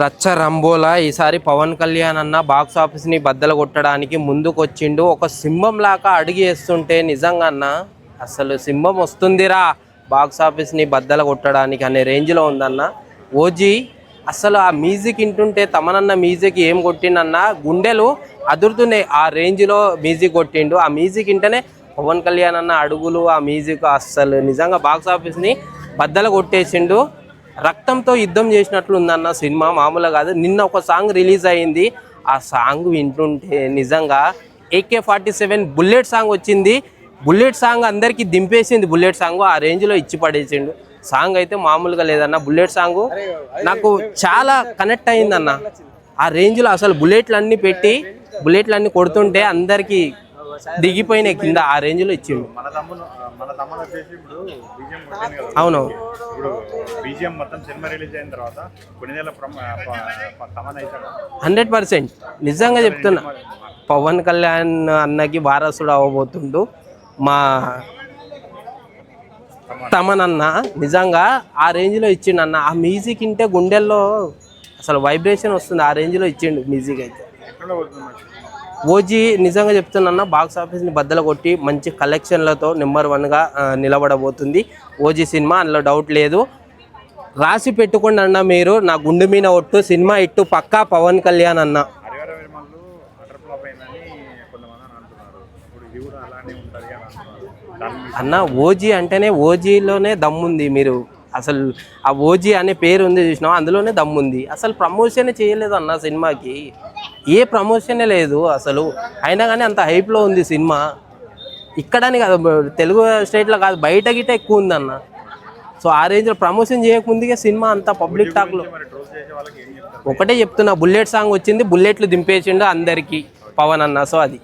రచ్చ రంబోలా ఈసారి పవన్ కళ్యాణ్ అన్న బాక్స్ ఆఫీస్ని బద్దలు కొట్టడానికి ముందుకొచ్చిండు. ఒక సింహం లాగా అడిగి వేస్తుంటే నిజంగా అన్న అసలు సింహం వస్తుందిరా బాక్స్ ఆఫీస్ని బద్దలు కొట్టడానికి అనే రేంజ్లో ఉందన్న. ఓజీ అసలు ఆ మ్యూజిక్ వింటుంటే తమనన్న మ్యూజిక్ ఏం కొట్టిండన్న? గుండెలు అదురుతున్నాయి. ఆ రేంజ్లో మ్యూజిక్ కొట్టిండు. ఆ మ్యూజిక్ వింటేనే పవన్ కళ్యాణ్ అన్న అడుగులు ఆ మ్యూజిక్ అస్సలు నిజంగా బాక్స్ ఆఫీస్ని బద్దలు కొట్టేసిండు. రక్తంతో యుద్ధం చేసినట్లు ఉందన్న సినిమా మామూలుగా కాదు. నిన్న ఒక సాంగ్ రిలీజ్ అయింది. ఆ సాంగ్ వింటుంటే నిజంగా AK forty seven bullet song వచ్చింది. బుల్లెట్ సాంగ్ అందరికీ దింపేసింది. బుల్లెట్ సాంగ్ ఆ రేంజ్లో ఇచ్చి పడేసిండు. సాంగ్ అయితే మామూలుగా లేదన్న. బుల్లెట్ సాంగ్ నాకు చాలా కనెక్ట్ అయిందన్న. ఆ రేంజ్లో అసలు బుల్లెట్లు అన్నీ పెట్టి బుల్లెట్లు అన్నీ కొడుతుంటే అందరికీ దిగిపోయినాయి కింద ఆ ఇచ్చిండు. బీజిఎం కొట్టింది కదా. అవును ఇప్పుడు బీజిఎం మొత్తం సినిమా రిలీజ్ అయిన తర్వాత కొన్ని నెలల తమన్ అవుతాడు హండ్రెడ్ పర్సెంట్. నిజంగా చెప్తున్నా. పవన్ కళ్యాణ్ అన్నకి వారసుడు అవ్వబోతుండు. మా తమనన్న నిజంగా ఆ రేంజ్లో ఇచ్చిండు అన్న. ఆ మ్యూజిక్ ఇంటే గుండెల్లో అసలు వైబ్రేషన్ వస్తుంది. ఆ రేంజ్లో ఇచ్చిండు మ్యూజిక్ అయితే. ఓజీ నిజంగా చెప్తున్నా బాక్స్ ఆఫీస్ని బద్దలు కొట్టి మంచి కలెక్షన్లతో నెంబర్ వన్గా నిలబడబోతుంది. ఓజీ సినిమా అందులో డౌట్ లేదు. రాసి పెట్టుకోండి అన్న మీరు నా గుండె మీద ఒట్టు సినిమా ఇట్టు పక్కా పవన్ కళ్యాణ్ అన్న. అన్న ఓజీ అంటేనే ఓజీలోనే దమ్ముంది మీరు. అసలు ఆ ఓజీ అనే పేరు ఉంది చూసినావా? అందులోనే దమ్ముంది. అసలు ప్రమోషన్ చేయలేదు అన్న సినిమాకి. ఏ ప్రమోషనే లేదు అసలు. అయినా కానీ అంత హైప్లో ఉంది సినిమా. ఇక్కడని కాదు తెలుగు స్టేట్లో కాదు బయట గిట్ట ఎక్కువ ఉంది అన్న. సో ఆ రేంజ్లో ప్రమోషన్ చేయకముందుకే సినిమా అంతా పబ్లిక్ టాక్లో ఒకటే చెప్తున్నా బుల్లెట్ సాంగ్ వచ్చింది బుల్లెట్లు దింపేసిండు అందరికీ పవన్ అన్న. సో అది.